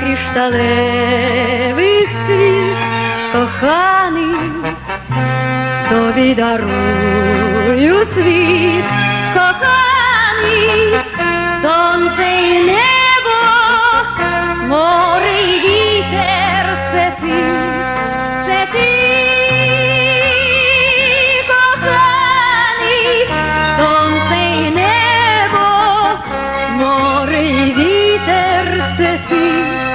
кришталевих цвіт, коханий, тобі дарую світ, коханий,